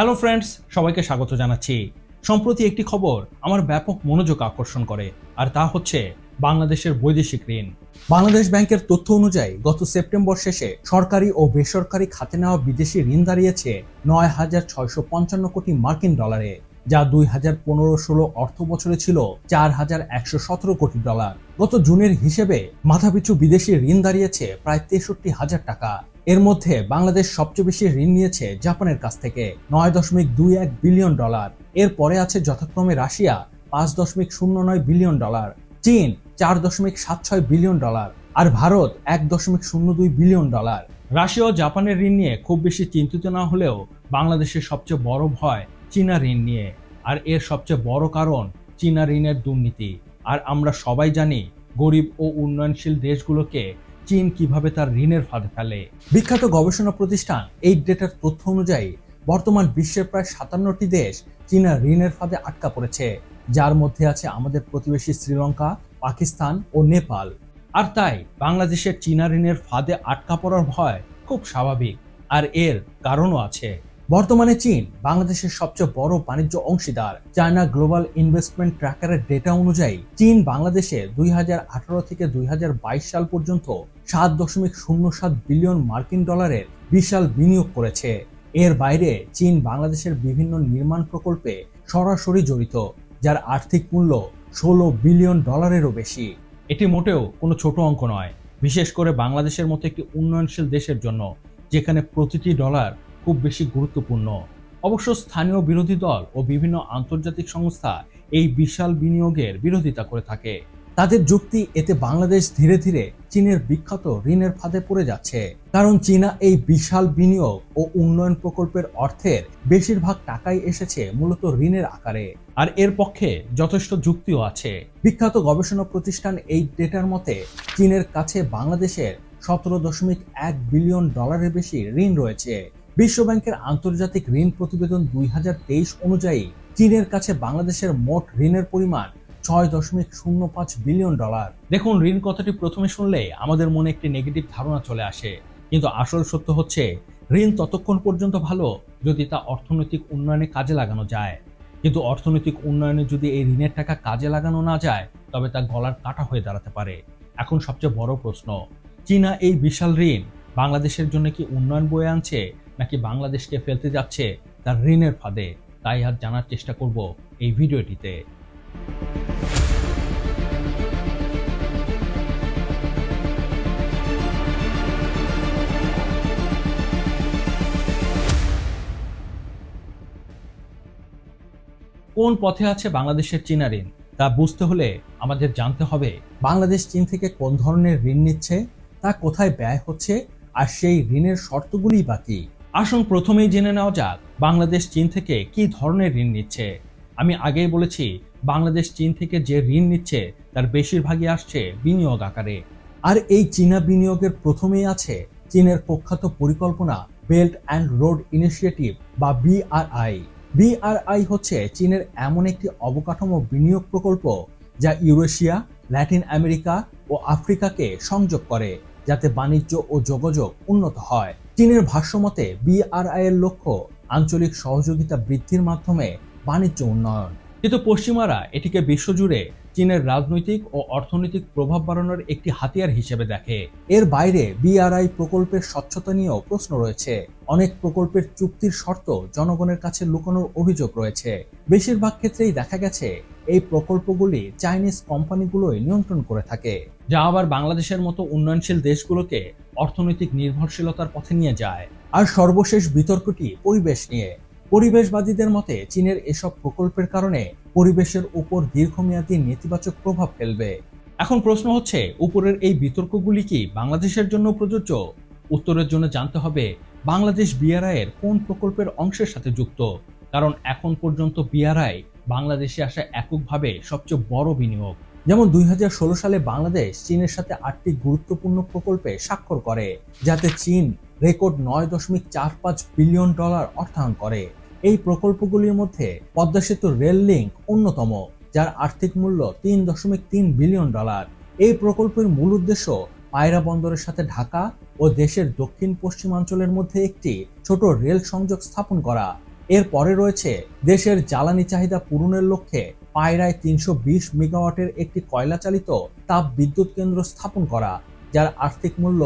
Hello friends সবাইকে স্বাগত জানাচ্ছি। সম্প্রতি একটি খবর আমার ব্যাপক মনোযোগ আকর্ষণ করে, আর তা হচ্ছে বাংলাদেশের বৈদেশিক ঋণ। বাংলাদেশ ব্যাংকের তথ্য অনুযায়ী গত সেপ্টেম্বর শেষে সরকারি ও বেসরকারি খাতে নেওয়া বিদেশি ঋণ দাঁড়িয়েছে নয় হাজার ছয়শো পঞ্চান্ন কোটি মার্কিন ডলারে, যা দুই হাজার পনেরো ষোলো অর্থ বছরে ছিল চার হাজার একশো সতেরো কোটি ডলার। গত জুনের হিসেবে মাথাপিছু বিদেশি ঋণ দাঁড়িয়েছে প্রায় তেষট্টি হাজার টাকা। এর মধ্যে বাংলাদেশ সবচেয়ে বেশি ঋণ নিয়েছে জাপানের কাছ থেকে। নয় দশমিক দুই এক বিলিয়ন ডলার। এর পরে আছে যথাক্রমে রাশিয়া, পাঁচ দশমিক শূন্য নয় বিলিয়ন ডলার। চীন, চার দশমিক সাত ছয় বিলিয়ন ডলার। আর ভারত, এক দশমিক শূন্য দুই বিলিয়ন ডলার। রাশিয়া ও জাপানের ঋণ নিয়ে খুব বেশি চিন্তিত না হলেও বাংলাদেশের সবচেয়ে বড় ভয় চীনা ঋণ নিয়ে। আর এর সবচেয়ে বড় কারণ চীনা ঋণের দুর্নীতি। আর আমরা সবাই জানি গরিব ও উন্নয়নশীল দেশগুলোকে চীন কীভাবে তার ঋণের ফাঁদে ফেলে? বিখ্যাত গবেষণা প্রতিষ্ঠান এই ডেটার তথ্য অনুযায়ী, বর্তমান বিশ্বের প্রায় সাতান্নটি দেশ চীনা ঋণের ফাঁদে আটকা পড়েছে, যার মধ্যে আছে আমাদের প্রতিবেশী শ্রীলঙ্কা, পাকিস্তান ও নেপাল। আর তাই, বাংলাদেশের চীনা ঋণের ফাঁদে আটকা পড়ার ভয় খুব স্বাভাবিক, আর এর কারণও আছে। বর্তমানে চীন বাংলাদেশের সবচেয়ে বড় বাণিজ্য অংশীদার চায়না গ্লোবাল ইনভেস্টমেন্ট ট্র্যাকারের ডেটা অনুযায়ী চীন বাংলাদেশে দুই হাজার আঠারো থেকে দুই হাজার বাইশ সাল পর্যন্ত সাত দশমিক শূন্য সাত বিলিয়ন মার্কিন ডলারের বিশাল বিনিয়োগ করেছে। এর বাইরে চীন বাংলাদেশের বিভিন্ন নির্মাণ প্রকল্পে সরাসরি জড়িত, যার আর্থিক মূল্য ষোলো বিলিয়ন ডলারেরও বেশি। এটি মোটেও কোনো ছোট অঙ্ক নয়। বিশেষ করে বাংলাদেশের মতো একটি উন্নয়নশীল দেশের জন্য, যেখানে প্রতিটি ডলার খুব বেশি গুরুত্বপূর্ণ। অবশ্য স্থানীয় বিরোধী দল ও বিভিন্ন আন্তর্জাতিক সংস্থা এই বিশাল বিনিয়োগের বিরোধিতা করে থাকে। তাদের যুক্তি এতে বাংলাদেশ ধীরে ধীরে চীনের বিখ্যাত ঋণের ফাঁদে পড়ে যাচ্ছে। কারণ চীনা এই বিশাল বিনিয়োগ ও উন্নয়ন প্রকল্পের অর্থের বেশিরভাগ টাকাই এসেছে মূলত ঋণের আকারে। আর এর পক্ষে যথেষ্ট যুক্তিও আছে। বিখ্যাত গবেষণা প্রতিষ্ঠান এই ডেটার মতে, চীনের কাছে বাংলাদেশের সতেরো দশমিক এক বিলিয়ন ডলারের বেশি ঋণ রয়েছে। বিশ্বব্যাংকের আন্তর্জাতিক ঋণ প্রতিবেদন দুই হাজার তেইশ অনুযায়ী চীনের কাছে বাংলাদেশের মোট ঋণের পরিমাণ ছয় দশমিক শূন্য পাঁচ বিলিয়ন ডলার। দেখুন, ঋণ কথাটি প্রথমে শুনলে আমাদের মনে একটি নেগেটিভ ধারণা চলে আসে। কিন্তু আসল সত্য হচ্ছে, ঋণ ততক্ষণ পর্যন্ত ভালো যদি তা অর্থনৈতিক উন্নয়নে কাজে লাগানো যায়। কিন্তু অর্থনৈতিক উন্নয়নে যদি এই ঋণের টাকা কাজে লাগানো না যায়, তবে তা গলার কাটা হয়ে দাঁড়াতে পারে। এখন সবচেয়ে বড় প্রশ্ন, চীনা এই বিশাল ঋণ বাংলাদেশের জন্য কি উন্নয়ন বয়ে আনছে? নাকি বাংলাদেশকে ফেলতে যাচ্ছে তার ঋণের ফাঁদে? তাই আর জানার চেষ্টা করব এই ভিডিওটিতে। কোন পথে আছে বাংলাদেশের চীনা ঋণ? তা বুঝতে হলে আমাদের জানতে হবে বাংলাদেশ চীন থেকে কোন ধরনের ঋণ নিচ্ছে, তা কোথায় ব্যয় হচ্ছে, আর সেই ঋণের শর্তগুলি বাকি আসুন প্রথমেই জেনে নেওয়া যাক বাংলাদেশ, চীন থেকে কি ধরনের ঋণ নিচ্ছে। আমি আগেই বলেছি, বাংলাদেশ, চীন থেকে যে ঋণ নিচ্ছে, তার বেশিরভাগই আসছে বিনিয়োগ আকারে। আর এই চীনা বিনিয়োগের প্রথমেই আছে চীনের প্রখ্যাত পরিকল্পনা বেল্ট অ্যান্ড রোড ইনিশিয়েটিভ বা বিআরআই। বিআরআই হচ্ছে চীনের এমন একটি অবকাঠামো বিনিয়োগ প্রকল্প যা ইউরেশিয়া, ল্যাটিন আমেরিকা ও আফ্রিকাকে সংযোগ করে, যাতে বাণিজ্য ও যোগাযোগ উন্নত হয়। চীনের ভাষ্যমতে বিআরআই এর লক্ষ্য আঞ্চলিক সহযোগিতা বৃদ্ধির মাধ্যমে বাণিজ্য উন্নয়ন। কিন্তু পশ্চিমারা এটিকে বিশ্বজুড়ে চীনের রাজনৈতিক ও অর্থনৈতিক প্রভাব বাড়ানোর একটি হাতিয়ার হিসেবে দেখে। এর বাইরে বিআরআই প্রকল্পের স্বচ্ছতা নিয়েও প্রশ্ন রয়েছে। অনেক প্রকল্পের চুক্তির শর্ত জনগণের কাছে লুকানোর অভিযোগ রয়েছে। বেশিরভাগ ক্ষেত্রেই দেখা গেছে, এই প্রকল্পগুলি চাইনিজ কোম্পানিগুলোই নিয়ন্ত্রণ করে থাকে, যা আবার বাংলাদেশের মতো উন্নয়নশীল দেশগুলোকে অর্থনৈতিক নির্ভরশীলতার পথে নিয়ে যায়। আর সর্বশেষ বিতর্কটি পরিবেশ নিয়ে। পরিবেশবাদীদের মতে চীনের এসব প্রকল্পের কারণে পরিবেশের উপর দীর্ঘমেয়াদী নেতিবাচক প্রভাব ফেলবে। এখন প্রশ্ন হচ্ছে, উপরের এই বিতর্কগুলি কি বাংলাদেশের জন্য প্রযোজ্য? উত্তরের জন্য জানতে হবে, বাংলাদেশ বিআরআই এর কোন প্রকল্পের অংশের সাথে যুক্ত? কারণ এখন পর্যন্ত বিআরআই বাংলাদেশে আসা এককভাবে সবচেয়ে বড় বিনিয়োগ। যেমন দুই হাজার ষোলো সালে বাংলাদেশ চীনের সাথে আটটি গুরুত্বপূর্ণ প্রকল্পে স্বাক্ষর করে, যাতে চীন রেকর্ড নয় দশমিক চার পাঁচ বিলিয়ন ডলার অর্থায়ন করে। এই প্রকল্পগুলির মধ্যে পদ্মা সেতু রেল লিঙ্ক অন্যতম, যার আর্থিক মূল্য তিন দশমিক তিন বিলিয়ন ডলার। এই প্রকল্পের মূল উদ্দেশ্য পায়রা বন্দরের সাথে ঢাকা ও দেশের দক্ষিণ পশ্চিমাঞ্চলের মধ্যে একটি ছোট রেল সংযোগ স্থাপন করা। এর পরে রয়েছে দেশের জ্বালানি চাহিদা পূরণের লক্ষ্যে পায়রায় তিনশো বিশ মেগাওয়াটের একটি কয়লা চালিত তাপ বিদ্যুৎ কেন্দ্র স্থাপন করা, যার আর্থিক মূল্য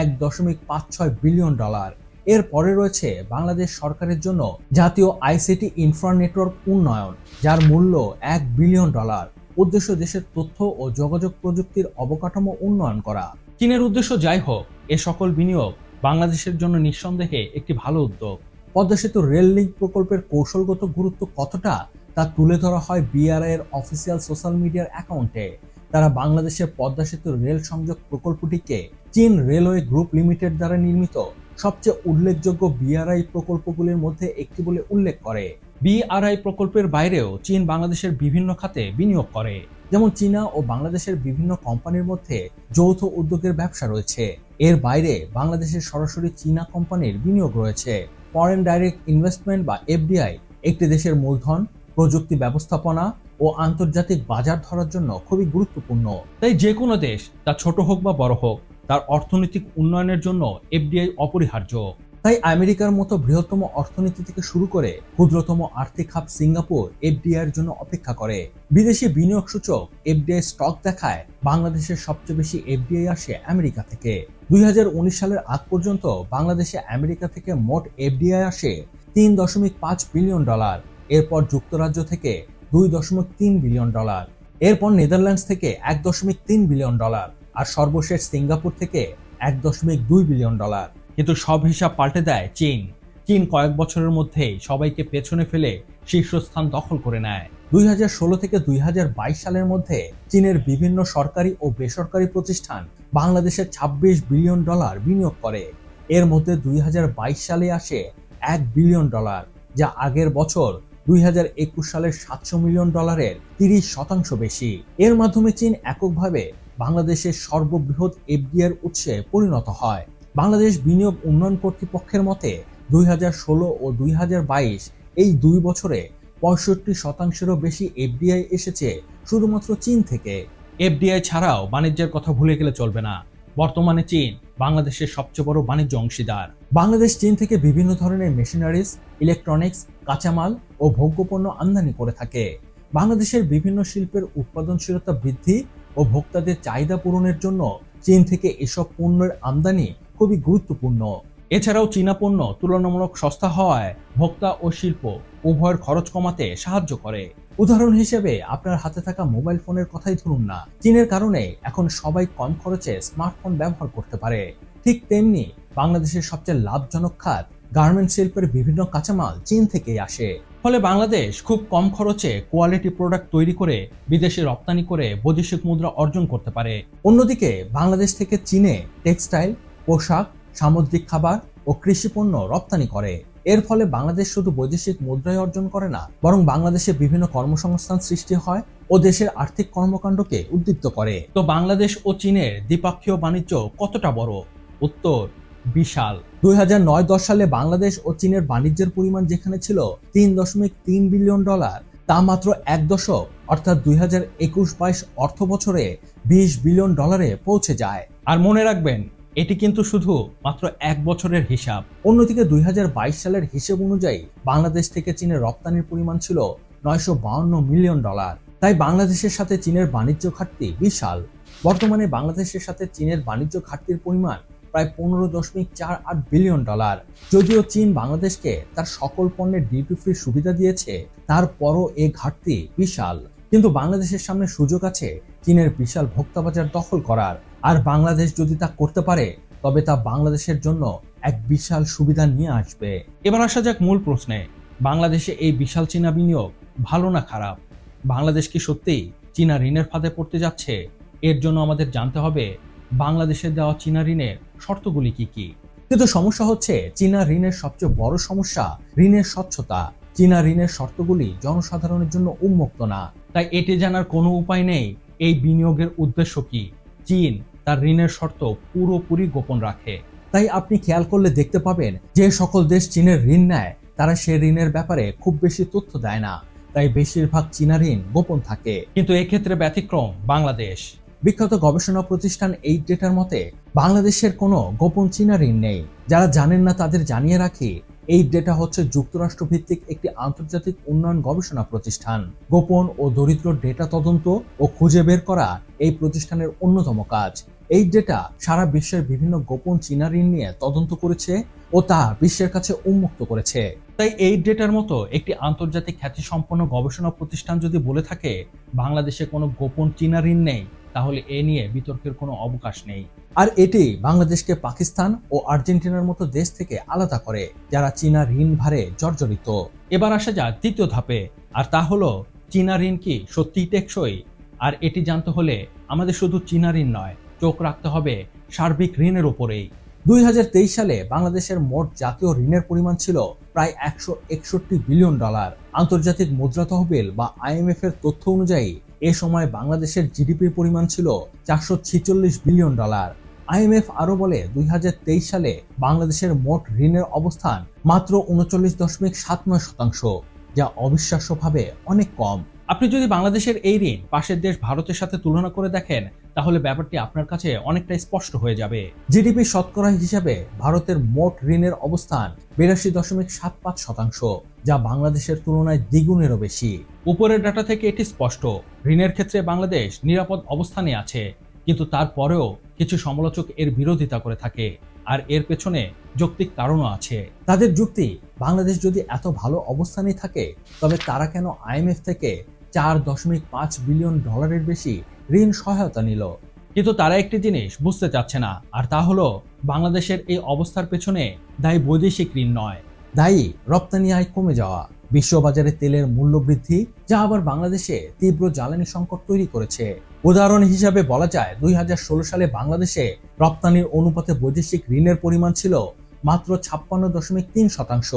এক দশমিক পাঁচ ছয় বিলিয়ন ডলার। এর পরে রয়েছে বাংলাদেশ সরকারের জন্য জাতীয় আইসিটি ইনফ্রা নেটওয়ার্ক উন্নয়ন, যার মূল্য এক বিলিয়ন ডলার। উদ্দেশ্য দেশের তথ্য ও যোগাযোগ প্রযুক্তির অবকাঠামো উন্নয়ন করা। চীনের উদ্দেশ্য যাই হোক, এ সকল বিনিয়োগ বাংলাদেশের জন্য নিঃসন্দেহে একটি ভালো উদ্যোগ। পদ্মা সেতু রেল লিঙ্ক প্রকল্পের কৌশলগত গুরুত্ব কতটা তা তুলে ধরা হয় বিআরআই এর অফিসিয়াল সোশ্যাল মিডিয়ার অ্যাকাউন্টে তারা বাংলাদেশের পদ্মা সেতু রেল সংযোগ প্রকল্পটিকে চীন রেলওয়ে গ্রুপ লিমিটেড দ্বারা নির্মিত। সবচেয়ে উল্লেখযোগ্য বিআরআই প্রকল্পগুলির মধ্যে একটি বলে উল্লেখ করে। বিআরআই প্রকল্পের বাইরেও চীন বাংলাদেশের বিভিন্ন খাতে বিনিয়োগ করে। যেমন চীনা ও বাংলাদেশের বিভিন্ন কোম্পানির মধ্যে যৌথ উদ্যোগের ব্যবসা রয়েছে। এর বাইরে বাংলাদেশের সরাসরি চীনা কোম্পানির বিনিয়োগ রয়েছে। ফরেন ডাইরেক্ট ইনভেস্টমেন্ট বা এফডিআই একটি দেশের মূলধন প্রযুক্তি ব্যবস্থাপনা ও আন্তর্জাতিক বাজার ধরার জন্য খুবই গুরুত্বপূর্ণ। তাই যে কোনো দেশ, তা ছোট হোক বা বড় হোক, তার অর্থনৈতিক উন্নয়নের জন্য এফডিআই অপরিহার্য। তাই আমেরিকার মতো বৃহত্তম অর্থনীতি থেকে শুরু করে ক্ষুদ্রতম আর্থিক হাব সিঙ্গাপুর এফডিআই এর জন্য অপেক্ষা করে। বিদেশি বিনিয়োগ সূচক এফডিআই স্টক দেখায় বাংলাদেশের সবচেয়ে বেশি এফডিআই আসে আমেরিকা থেকে। দুই হাজার উনিশ সালের আগ পর্যন্ত বাংলাদেশে আমেরিকা থেকে মোট এফডিআই আসে তিন দশমিক পাঁচ বিলিয়ন ডলার। এরপর যুক্তরাজ্য থেকে দুই দশমিক তিন বিলিয়ন ডলার, এরপর নেদারল্যান্ডস থেকে এক দশমিক তিন বিলিয়ন ডলার আর সর্বশেষ সিঙ্গাপুর থেকে এক দশমিক দুই বিলিয়ন ডলার। কিন্তু সব হিসাব পাল্টে দেয় চীন। চীন কয়েক বছরের মধ্যেই সবাইকে পেছনে ফেলে শীর্ষস্থান দখল করে নেয়। দুই হাজার ষোলো থেকে দুই হাজার বাইশ সালের মধ্যে চীনের বিভিন্ন সরকারি ও বেসরকারি প্রতিষ্ঠান বাংলাদেশে ২৬ বিলিয়ন ডলার বিনিয়োগ করে। এর মধ্যে দুই হাজার বাইশ সালে আসে এক বিলিয়ন ডলার, যা আগের বছর দুই সালের সাতশো মিলিয়ন ডলারের তিরিশ শতাংশ বেশি। এর মাধ্যমে চীন এককভাবে বাংলাদেশের সর্ববৃহৎ এফডিআর উৎসে পরিণত হয়। বাংলাদেশ বিনিয়োগ উন্নয়ন কর্তৃপক্ষের মতে, দুই ও দুই এই দুই বছরে পঁয়ষট্টি শতাংশেরও বেশি এফডিআই এসেছে শুধুমাত্র চীন থেকে। এফডিআই ছাড়াও বাণিজ্যের কথা ভুলে গেলে চলবে না। বর্তমানে চীন বাংলাদেশের সবচেয়ে বড় বাণিজ্য অংশীদার। বাংলাদেশ চীন থেকে বিভিন্ন ধরনের মেশিনারিজ, ইলেকট্রনিক্স কাঁচামাল ও ভোগ্যপণ্য আমদানি করে থাকে। বাংলাদেশের বিভিন্ন শিল্পের উৎপাদনশীলতা বৃদ্ধি ও ভোক্তাদের চাহিদা পূরণের জন্য চীন থেকে এসব পণ্যের আমদানি খুবই গুরুত্বপূর্ণ। এছাড়াও চীনা পণ্য তুলনামূলক সস্তা হওয়ায় ভোক্তা ও শিল্প উভয়ের খরচ কমাতে সাহায্য করে। উদাহরণ হিসেবে আপনার হাতে থাকা মোবাইল ফোনের কথাই ধরুন না। চীনের কারণে এখন সবাই কম খরচে স্মার্টফোন ব্যবহার করতে পারে। ঠিক তেমনি বাংলাদেশের সবচেয়ে লাভজনক খাত গার্মেন্ট শিল্পের বিভিন্ন কাঁচামাল চীন থেকেই আসে। ফলে বাংলাদেশ খুব কম খরচে কোয়ালিটি প্রোডাক্ট তৈরি করে বিদেশে রপ্তানি করে বৈদেশিক মুদ্রা অর্জন করতে পারে। অন্যদিকে বাংলাদেশ থেকে চীনে টেক্সটাইল পোশাক, সামুদ্রিক খাবার ও কৃষি পণ্য রপ্তানি করে। এর ফলে বাংলাদেশ শুধু বৈদেশিক মুদ্রায় অর্জন করে না, বরং বাংলাদেশে বিভিন্ন কর্মসংস্থান সৃষ্টি হয় ও দেশের আর্থিক কর্মকাণ্ডকে উদ্দীপ্ত করে। তো বাংলাদেশ ও চীনের দ্বিপাক্ষীয় বাণিজ্য কতটা বড়? উত্তর বিশাল। দুই হাজার নয় দশ সালে বাংলাদেশ ও চীনের বাণিজ্যের পরিমাণ যেখানে ছিল তিন দশমিক তিন বিলিয়ন ডলার, তা মাত্র এক দশক, অর্থাৎ দুই হাজার একুশ বাইশ অর্থ বছরে বিশ বিলিয়ন ডলারে পৌঁছে যায়। আর মনে রাখবেন, এটি কিন্তু শুধু মাত্র এক বছরের হিসাব। অন্যদিকে দুই হাজার বাইশ সালের হিসেব অনুযায়ী বাংলাদেশ থেকে চীনের রপ্তানির পরিমাণ ছিল নয়শো মিলিয়ন ডলার। তাই বাংলাদেশের সাথে চীনের বাণিজ্য ঘাটতি বিশাল। বর্তমানে বাংলাদেশের সাথে চীনের বাণিজ্য ঘাটতির পরিমাণ প্রায় পনেরো দশমিক চার আট বিলিয়ন ডলার। যদিও চীন বাংলাদেশকে তার সকল পণ্যের ডিউটি ফ্রি সুবিধা দিয়েছে, তারপরও এ ঘাটতি বিশাল। কিন্তু বাংলাদেশের সামনে সুযোগ আছে চীনের বিশাল ভোক্তা বাজার দখল করার। আর বাংলাদেশ যদি তা করতে পারে, তবে তা বাংলাদেশের জন্য এক বিশাল সুবিধা নিয়ে আসবে। এবার আসা যাক মূল প্রশ্নে। বাংলাদেশে এই বিশাল চীনা বিনিয়োগ ভালো না খারাপ? বাংলাদেশ কি সত্যিই চীনা ঋণের ফাঁদে পড়তে যাচ্ছে? এর জন্য আমাদের জানতে হবে বাংলাদেশের দেওয়া চীনা ঋণের শর্তগুলি কি কি? কিন্তু সমস্যা হচ্ছে, চীনা ঋণের সবচেয়ে বড় সমস্যা ঋণের স্বচ্ছতা। চীনা ঋণের শর্তগুলি জনসাধারণের জন্য উন্মুক্ত না। তাই এটি জানার কোনো উপায় নেই। এই বিনিয়োগের উদ্দেশ্য কি? চীন তার ঋণের শর্ত পুরোপুরি গোপন রাখে। তাই আপনি খেয়াল করলে দেখতে পাবেন, যে সকল দেশ চীনের ঋণ নেয়, তারা সে ঋণের ব্যাপারে খুব বেশি তথ্য দেয় না। তাই বেশিরভাগ চীনা ঋণ গোপন থাকে। কিন্তু এক্ষেত্রে ব্যতিক্রম বাংলাদেশ। বিখ্যাত গবেষণা প্রতিষ্ঠান এই ডেটার মতে, বাংলাদেশের কোনো গোপন চীনা ঋণ নেই। যারা জানেন না তাদের জানিয়ে রাখি, এই ডেটা হচ্ছে যুক্তরাষ্ট্র ভিত্তিক একটি আন্তর্জাতিক উন্নয়ন গবেষণা প্রতিষ্ঠান। গোপন ও দরিদ্র ডেটা তদন্ত ও খুঁজে বের করা এই প্রতিষ্ঠানের অন্যতম কাজ। এই ডেটা সারা বিশ্বের বিভিন্ন গোপন চীনা ঋণ নিয়ে তদন্ত করেছে ও তা বিশ্বের কাছে উন্মুক্ত করেছে। তাই এই ডেটার মতো একটি আন্তর্জাতিক খ্যাতিসম্পন্ন গবেষণা প্রতিষ্ঠান যদি বলে থাকে, বাংলাদেশে কোনো গোপন চীনা ঋণ নেই তাহলে এ নিয়ে বিতর্কের কোনো অবকাশ নেই। আর এটি বাংলাদেশকে পাকিস্তান ও আর্জেন্টিনার মতো দেশ থেকে আলাদা করে, যারা চীনা ঋণ ভারে জর্জরিত। এবার আসা যাক দ্বিতীয় ধাপে, আর তা হলো, চীনা ঋণ কি সত্যিই টেকসই? আর এটি জানতে হলে আমাদের শুধু চীনা ঋণ নয়, চোখ রাখতে হবে সার্বিক ঋণের উপরেই। দুই সালে বাংলাদেশের মোট জাতীয় ঋণের পরিমাণ ছিল প্রায় একশো একষট্টি বিলিয়ন ডলার। আন্তর্জাতিক মুদ্রা তহবিল বা আইএমএফ এর তথ্য অনুযায়ী এ সময় বাংলাদেশের জিডিপির পরিমাণ ছিল চারশো ছেচল্লিশ বিলিয়ন ডলার। আইএমএফ আরও বলে, দুই হাজার তেইশ সালে বাংলাদেশের মোট ঋণের অবস্থান মাত্র উনচল্লিশ দশমিক সাত নয় শতাংশ, যা অবিশ্বাস্যভাবে অনেক কম। আপনি যদি বাংলাদেশের এই ঋণ পাশের দেশ ভারতের সাথে তুলনা করে দেখেন, তাহলে ব্যাপারটি আপনার কাছে অনেকটা স্পষ্ট হয়ে যাবে। জিডিপি শতকরা হিসাবে ভারতের মোট ঋণের অবস্থান বিরাশি দশমিক সাত পাঁচ শতাংশ, যা বাংলাদেশের তুলনায় দ্বিগুণেরও বেশি। উপরের ডাটা থেকে এটি স্পষ্ট, ঋণের ক্ষেত্রে বাংলাদেশ নিরাপদ অবস্থানে আছে, কিন্তু তারপরেও কিছু সমালোচক এর বিরোধিতা করে থাকে, আর এর পেছনে যৌক্তিক কারণও আছে। তাদের যুক্তি, বাংলাদেশ যদি এত ভালো অবস্থানে থাকে, তবে তারা কেন আইএমএফ থেকে চার দশমিক পাঁচ বিলিয়ন ডলারের বেশি ঋণ সহায়তা নিল। কিন্তু তারা একটি জিনিস বুঝতে চাচ্ছে না, আর তা হলো বাংলাদেশের এই অবস্থার পেছনে দায়ী বৈদেশিক ঋণ নয়। দায়ী রপ্তানি আয় কমে যাওয়া, বিশ্ববাজারে তেলের মূল্য বৃদ্ধি, যা আবার বাংলাদেশে তীব্র জ্বালানি সংকট তৈরি করেছে। উদাহরণ হিসাবে বলা যায়, দুই হাজার ষোলো সালে বাংলাদেশে রপ্তানির অনুপাতে বৈদেশিক ঋণের পরিমাণ ছিল মাত্র ছাপ্পান্ন দশমিক তিন শতাংশ।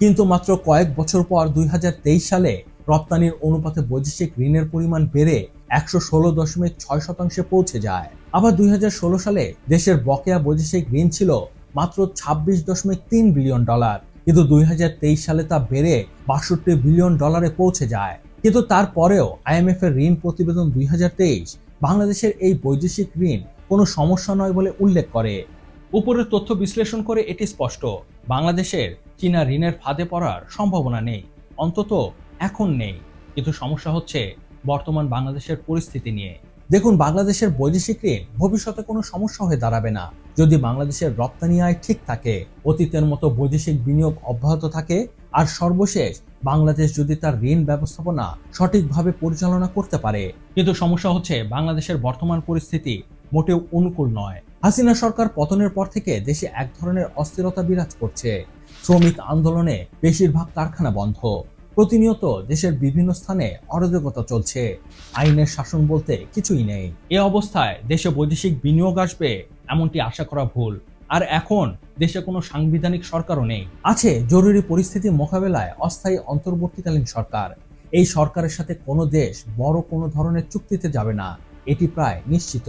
কিন্তু মাত্র কয়েক বছর পর দুই হাজার তেইশ সালে রপ্তানির অনুপাতে বৈদেশিক ঋণের পরিমাণ বেড়ে একশো ষোলো দশমিক ছয় শতাংশে পৌঁছে যায়। আবার দুই হাজার ষোলো সালে দেশের বকেয়া বৈদেশিক ঋণ ছিল মাত্র ছাব্বিশ দশমিক তিন বিলিয়ন ডলার, কিন্তু দুই হাজার তেইশ সালে তা বেড়ে বাষট্টি বিলিয়ন ডলারে পৌঁছে যায়। কিন্তু তারপরেও আইএমএফ এর ঋণ প্রতিবেদন দুই হাজার তেইশ বাংলাদেশের এই বৈদেশিক ঋণ কোনো সমস্যা নয় বলে উল্লেখ করে। উপরের তথ্য বিশ্লেষণ করে এটি স্পষ্ট, বাংলাদেশের চীনা ঋণের ফাঁদে পড়ার সম্ভাবনা নেই। অন্তত এখন নেই। কিন্তু সমস্যা হচ্ছে বর্তমান বাংলাদেশের পরিস্থিতি নিয়ে। দেখুন, বাংলাদেশের বৈদেশিক ঋণ ভবিষ্যতে কোনো সমস্যা হয়ে দাঁড়াবে না। যদি বাংলাদেশের রপ্তানি আয় ঠিক থাকে, অতীতের মতো বৈদেশিক বিনিয়োগ অব্যাহত থাকে, আর সর্বশেষ বাংলাদেশ যদি তার ঋণ ব্যবস্থাপনা সঠিকভাবে পরিচালনা করতে পারে। কিন্তু সমস্যা হচ্ছে বাংলাদেশের বর্তমান পরিস্থিতি মোটেও অনুকূল নয়। হাসিনা সরকার পতনের পর থেকে দেশে এক ধরনের অস্থিরতা বিরাজ করছে। শ্রমিক আন্দোলনে বেশিরভাগ কারখানা বন্ধ। প্রতিনিয়ত দেশের বিভিন্ন স্থানে অরাজকতা চলছে। আইনের শাসন বলতে কিছুই নেই। এ অবস্থায় দেশে বৈদেশিক বিনিয়োগ আসবে এমনটি আশা করা ভুল। আর এখন দেশে কোনো সাংবিধানিক সরকারও নেই। আছে জরুরি পরিস্থিতি মোকাবেলায় অস্থায়ী অন্তর্বর্তীকালীন সরকার। এই সরকারের সাথে কোনো দেশ বড় কোনো ধরনের চুক্তিতে যাবে না। এটি প্রায় নিশ্চিত।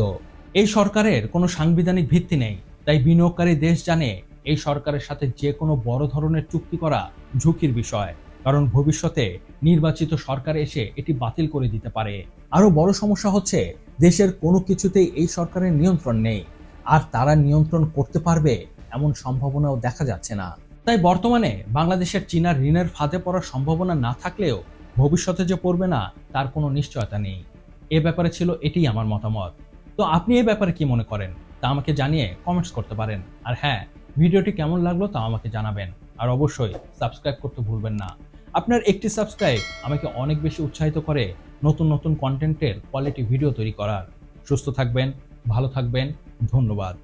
এই সরকারের কোনো সাংবিধানিক ভিত্তি নেই। তাই বিনিয়োগকারী দেশ জানে এই সরকারের সাথে যে কোনো বড় ধরনের চুক্তি করা ঝুঁকির বিষয়। কারণ ভবিষ্যতে নির্বাচিত সরকার এসে এটি বাতিল করে দিতে পারে। আরও বড় সমস্যা হচ্ছে, দেশের কোনো কিছুতেই এই সরকারের নিয়ন্ত্রণ নেই। আর তারা নিয়ন্ত্রণ করতে পারবে এমন সম্ভাবনাও দেখা যাচ্ছে না। তাই বর্তমানে বাংলাদেশের চীনা ঋণের ফাঁদে পড়ার সম্ভাবনা না থাকলেও ভবিষ্যতে যে পড়বে না, তার কোনো নিশ্চয়তা নেই। এ ব্যাপারে ছিল এটি আমার মতামত। তো আপনি এ ব্যাপারে কি মনে করেন? তা আমাকে জানিয়ে কমেন্টস করতে পারেন। আর হ্যাঁ ভিডিওটি কেমন লাগল তা আমাকে জানাবেন। আর অবশ্যই সাবস্ক্রাইব করতে ভুলবেন না। আপনার একটি সাবস্ক্রাইব আমাকে অনেক বেশি উৎসাহিত করে নতুন নতুন কন্টেন্টের কোয়ালিটি ভিডিও তৈরি করার। সুস্থ থাকবেন, ভালো থাকবেন, ধন্যবাদ।